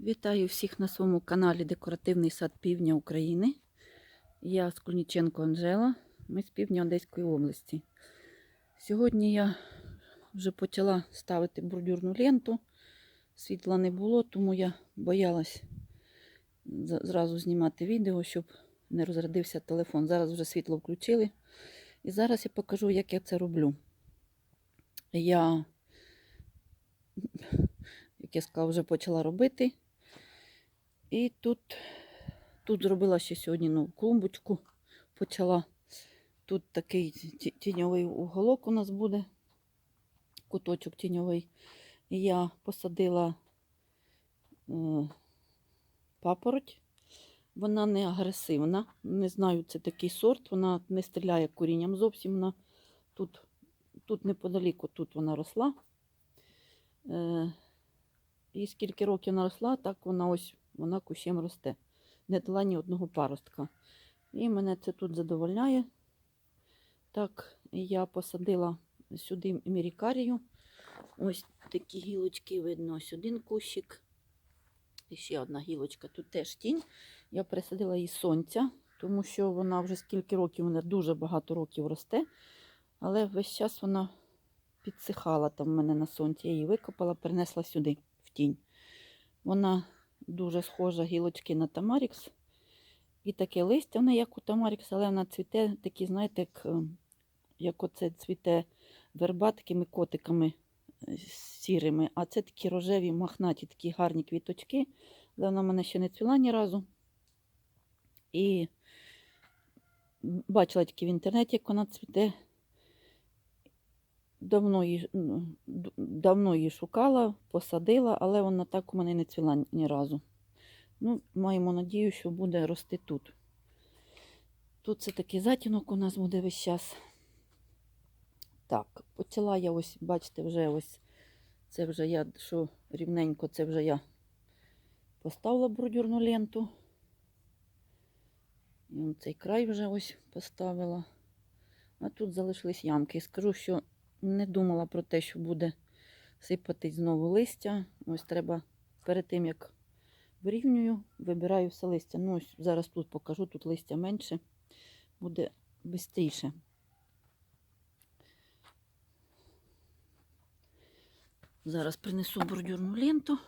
Вітаю всіх на своєму каналі Декоративний сад Півдня України. Я Скульніченко Анжела, ми з півдня Одеської області. Сьогодні я вже почала ставити бордюрну ленту. Світла не було, тому я боялась зразу знімати відео, щоб не розрядився телефон. Зараз вже світло включили. І зараз я покажу, як я це роблю. Я, як я сказала, вже почала робити. І тут, тут зробила ще сьогодні нову клумбочку. Почала. Тут такий тіньовий уголок у нас буде, куточок тіньовий. І я посадила е, папороть. Вона не агресивна. Не знаю, це такий сорт. Вона не стріляє корінням зовсім. Вона тут, тут неподаліку тут вона росла. Е, і скільки років вона росла, так вона ось вона кущем росте. Не дала ні одного паростка. І мене це тут задовольняє. Так, я посадила сюди мірікарію. Ось такі гілочки видно. Ось один кущик. І ще одна гілочка. Тут теж тінь. Я пересадила її сонця, тому що вона вже скільки років, вона дуже багато років росте. Але весь час вона підсихала там в мене на сонці. Я її викопала, перенесла сюди, в тінь. Вона дуже схожа гілочки на Тамарікс. І таке листя, вона як у Тамарікс, але вона цвіте, такі, знаєте, як, е, як оце цвіте верба такими котиками е, сірими. А це такі рожеві, махнаті, такі гарні квіточки. Але вона в мене ще не цвіла ні разу. І бачила тільки в інтернеті, як вона цвіте. Давно її, ну, давно її шукала, посадила, але вона так у мене не цвіла ні- разу. Ну, маємо надію, що буде рости тут. Тут це такий затінок у нас буде весь час. Так, почала я ось, бачите, вже ось це вже я, що рівненько, це вже я поставила бордюрну ленту. І цей край вже ось поставила. А тут залишились ямки. Скажу, що не думала про те, що буде сипатись знову листя. Ось треба перед тим, як вирівнюю, вибираю все листя. Ну, ось зараз тут покажу, тут листя менше, буде швидше. Зараз принесу бордюрну ленту.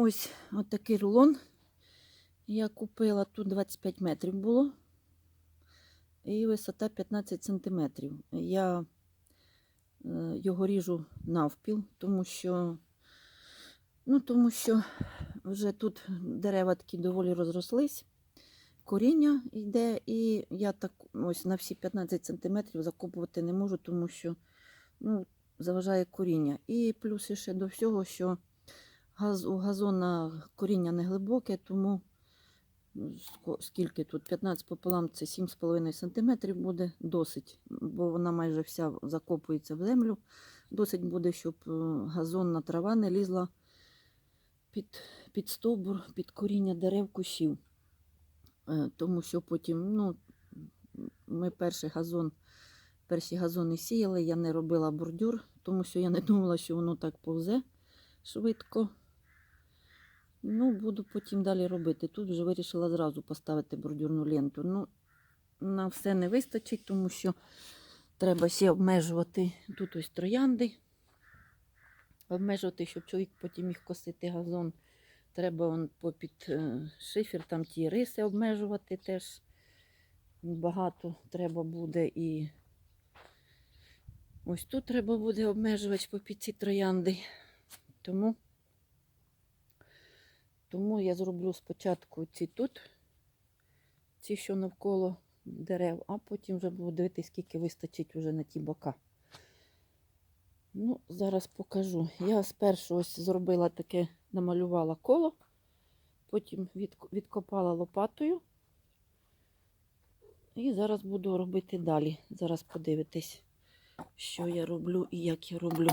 Ось отакий рулон. Я купила тут 25 метрів було. І висота 15 сантиметрів. Я е, його ріжу навпіл, тому що, ну, тому що вже тут дерева такі доволі розрослись. Коріння йде, і я так ось на всі 15 сантиметрів закопувати не можу, тому що ну, заважає коріння. І плюс ще до всього, що Газ, у газона коріння не глибоке, тому ну, скільки тут? 15 пополам це 7,5 см буде досить, бо вона майже вся закопується в землю. Досить буде, щоб е, газонна трава не лізла під, під стовбур, під коріння дерев кущів. Е, Тому що потім, ну, ми перший газон, перші газони сіяли, я не робила бордюр, тому що я не думала, що воно так повзе швидко. Ну, буду потім далі робити. Тут вже вирішила зразу поставити бордюрну ленту. Ну, на все не вистачить, тому що треба ще обмежувати тут ось троянди. Обмежувати, щоб чоловік потім міг косити газон. Треба он попід е, шифер, там ті риси обмежувати теж. Багато треба буде і ось тут треба буде обмежувач попід ці троянди. Тому тому я зроблю спочатку ці тут, ці, що навколо дерев, а потім вже буду дивитися, скільки вистачить вже на ті бока. Ну, зараз покажу. Я спершу ось зробила таке, намалювала коло, потім відкопала лопатою. І зараз буду робити далі. Зараз подивитись, що я роблю і як я роблю.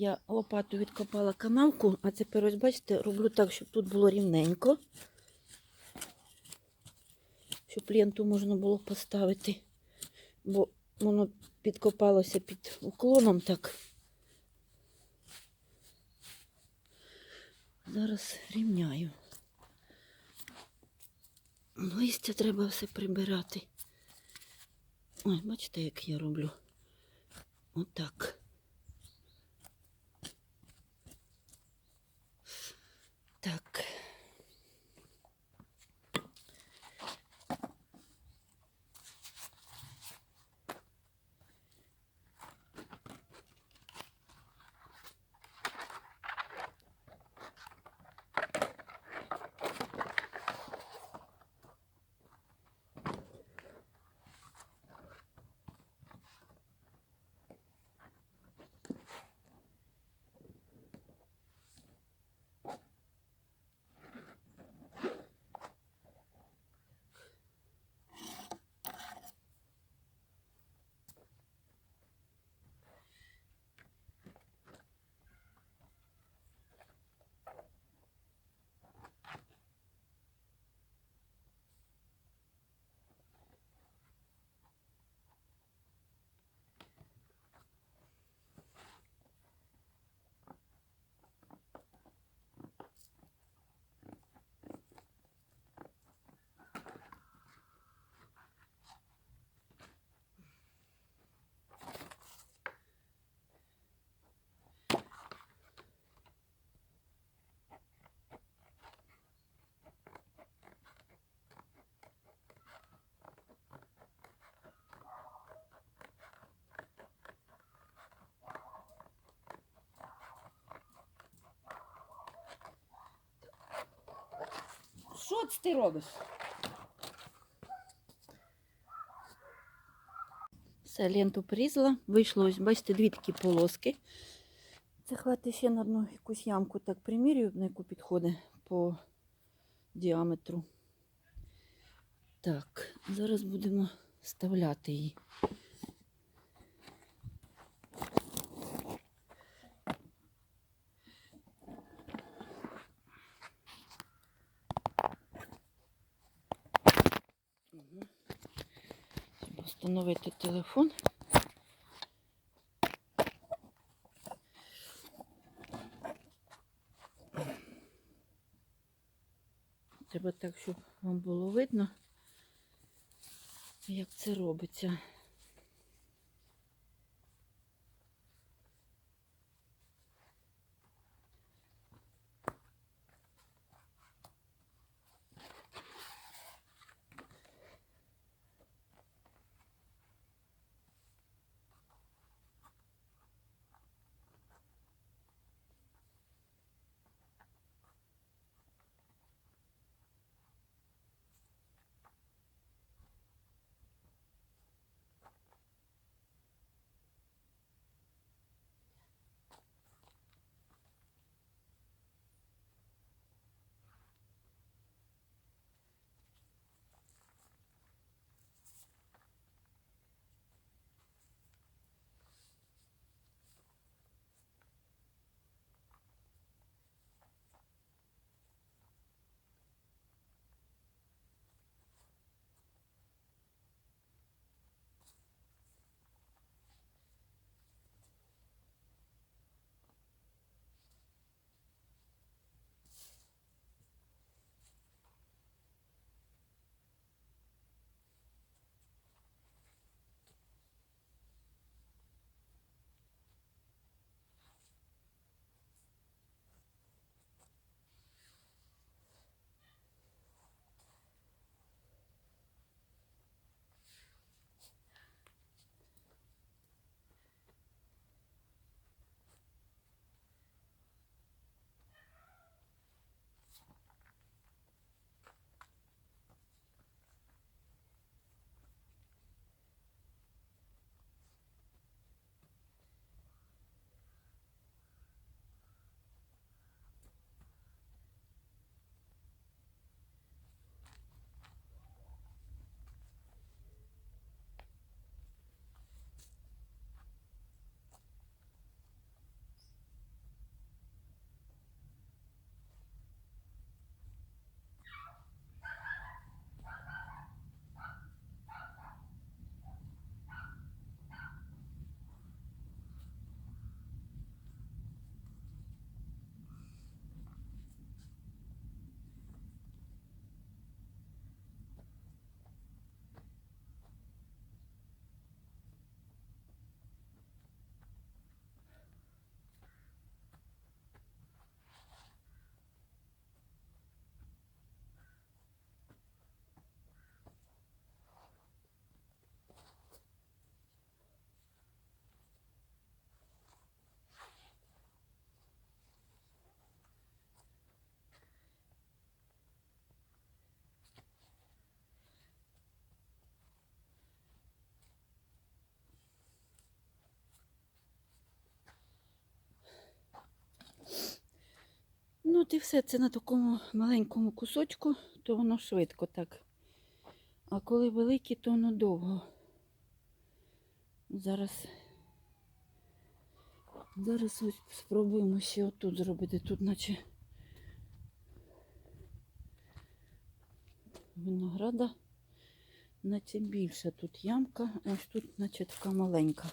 Я лопату відкопала канавку, а тепер ось бачите, роблю так, щоб тут було рівненько. Щоб ленту можна було поставити. Бо воно підкопалося під уклоном так. Зараз рівняю. Листя треба все прибирати. Ой, бачите, як я роблю. Отак. Так. Що це ти робиш? Все, ленту порізала. Вийшло, ось, бачите, дві такі полоски. Це хватить ще на одну якусь ямку так примірюю, на яку підходить по діаметру. Так, зараз будемо вставляти її. Щоб встановити телефон. Треба так, щоб вам було видно, як це робиться. От і все. Це на такому маленькому кусочку, то воно швидко так. А коли великі, то воно довго. Зараз. Зараз ось спробуємо ще отут зробити. Тут наче винограда, наче більша тут ямка, а ось тут, наче така маленька.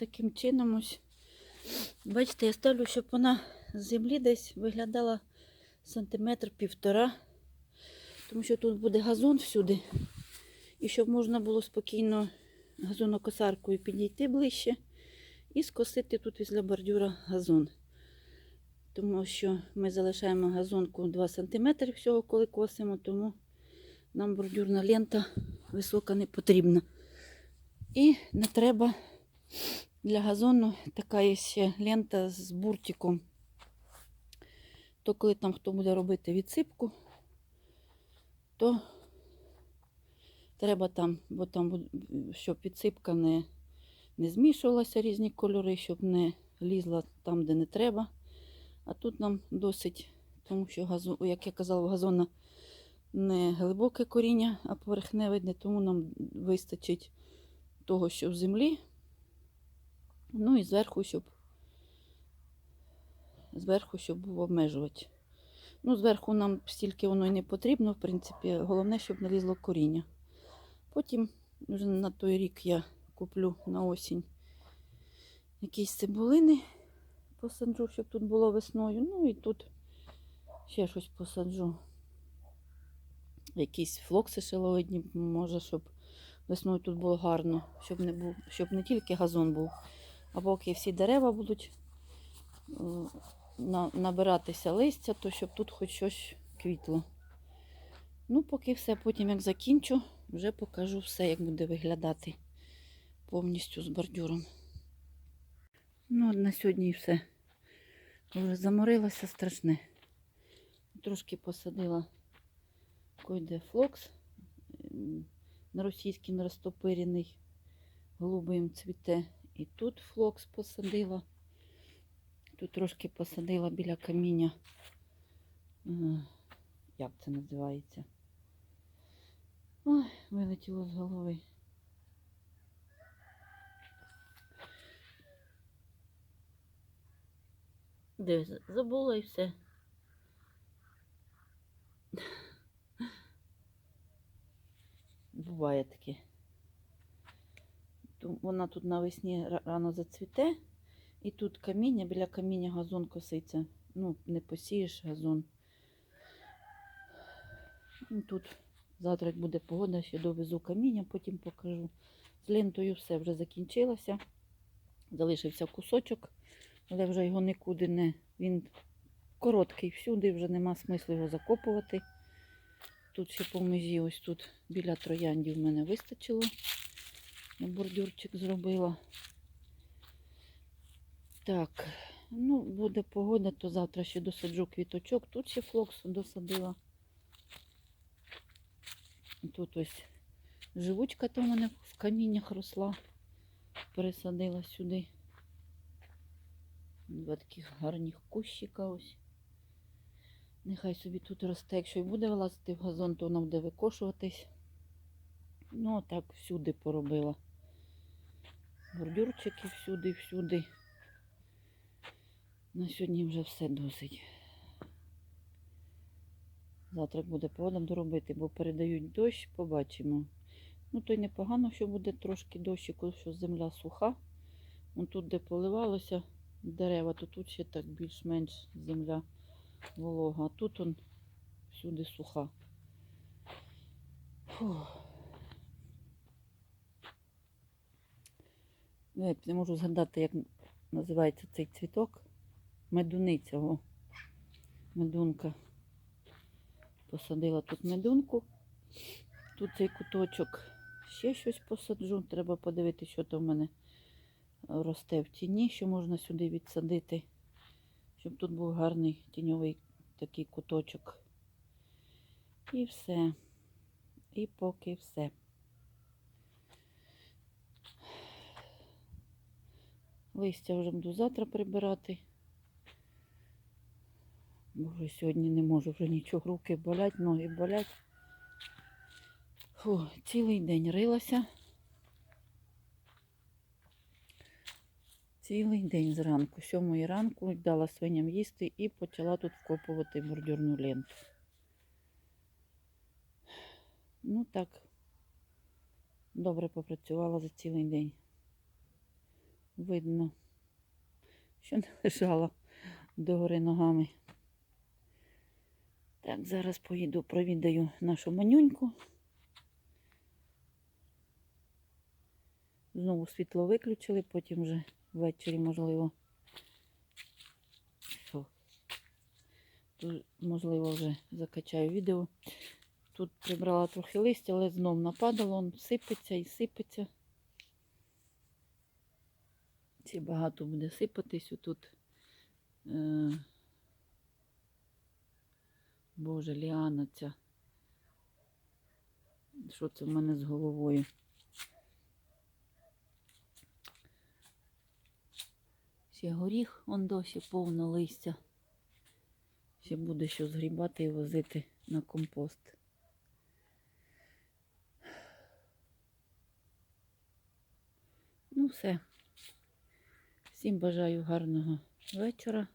Таким чином ось. Бачите, я ставлю, щоб вона з землі десь виглядала сантиметр півтора. Тому що тут буде газон всюди. І щоб можна було спокійно газонокосаркою підійти ближче і скосити тут після бордюра газон. Тому що ми залишаємо газонку 2 см всього, коли косимо, тому нам бордюрна лента висока не потрібна. І не треба для газону така є ще лента з буртиком. То коли там хто буде робити відсипку, то треба там, бо там, щоб відсипка не, не змішувалася різні кольори, щоб не лізла там, де не треба. А тут нам досить, тому що газу, як я казала, в газона не глибоке коріння, а поверхневидне, тому нам вистачить того, що в землі. Ну і зверху, щоб зверху, щоб був обмежувач. Ну, зверху нам стільки воно і не потрібно, в принципі, головне, щоб не лізло коріння. Потім вже на той рік я куплю на осінь якісь цибулини, посаджу, щоб тут було весною. Ну і тут ще щось посаджу. Якісь флокси шиловидні, може, щоб весною тут було гарно, щоб не, був, щоб не тільки газон був, а поки всі дерева будуть набиратися листя, то щоб тут хоч щось квітло. Ну, поки все, потім як закінчу, вже покажу все, як буде виглядати повністю з бордюром. Ну, на сьогодні і все. Вже заморилася страшне. Трошки посадила койде флокс. На російський розтопирений голубим цвіте. І тут флокс посадила. Тут трошки посадила біля каміння. Е, Як це називається? Ой, вилетіло з голови. Дивись, забула і все. Буває таке. Вона тут навесні рано зацвіте, і тут каміння, біля каміння газон коситься. Ну, не посієш газон. Ну, Тут завтра буде погода, ще довезу каміння, потім покажу. З лентою все вже закінчилося. Залишився кусочок, але вже його нікуди не. Він короткий всюди, вже нема смислу його закопувати. Тут ще по межі, ось тут біля трояндів в мене вистачило. Я бордюрчик зробила. Так, ну, буде погода, то завтра ще досаджу квіточок. Тут ще флоксу досадила. Тут ось живучка то в мене в каміннях росла. Пересадила сюди. Два таких гарних кущика ось. Нехай собі тут росте. Якщо й буде вилазити в газон, то вона буде викошуватись. Ну, так всюди поробила. Бордюрчики всюди, всюди. На сьогодні вже все досить. Завтра буде погода доробити, бо передають дощ, побачимо. Ну, то й непогано, що буде трошки дощику, що земля суха. Вон тут, де поливалося дерева, то тут ще так більш-менш земля волога. А тут он всюди суха. Фух. Я не можу згадати, як називається цей цвіток. Медуниця. О. Медунка. Посадила тут медунку. Тут цей куточок ще щось посаджу. Треба подивитися, що то в мене росте в тіні, що можна сюди відсадити, щоб тут був гарний тіньовий такий куточок. І все. І поки все. Листя вже буду завтра прибирати. Бо вже сьогодні не можу вже нічого, руки болять, ноги болять. Фу, цілий день рилася. Цілий день зранку, сьомої ранку дала свиням їсти і почала тут вкопувати бордюрну ленту. Ну так, добре попрацювала за цілий день. Видно, що не лежала догори ногами. Так, зараз поїду, провідаю нашу манюньку. Знову світло виключили, потім вже ввечері, можливо. Тут, можливо, вже закачаю відео. Тут прибрала трохи листя, але знов нападало, сипеться і сипеться. Ці багато буде сипатись отут. Е, Боже, ліана ця. Що це в мене з головою? Ще горіх, он досі повно листя. Ще буде що згрібати і возити на компост. Ну, все. Всім бажаю гарного вечора.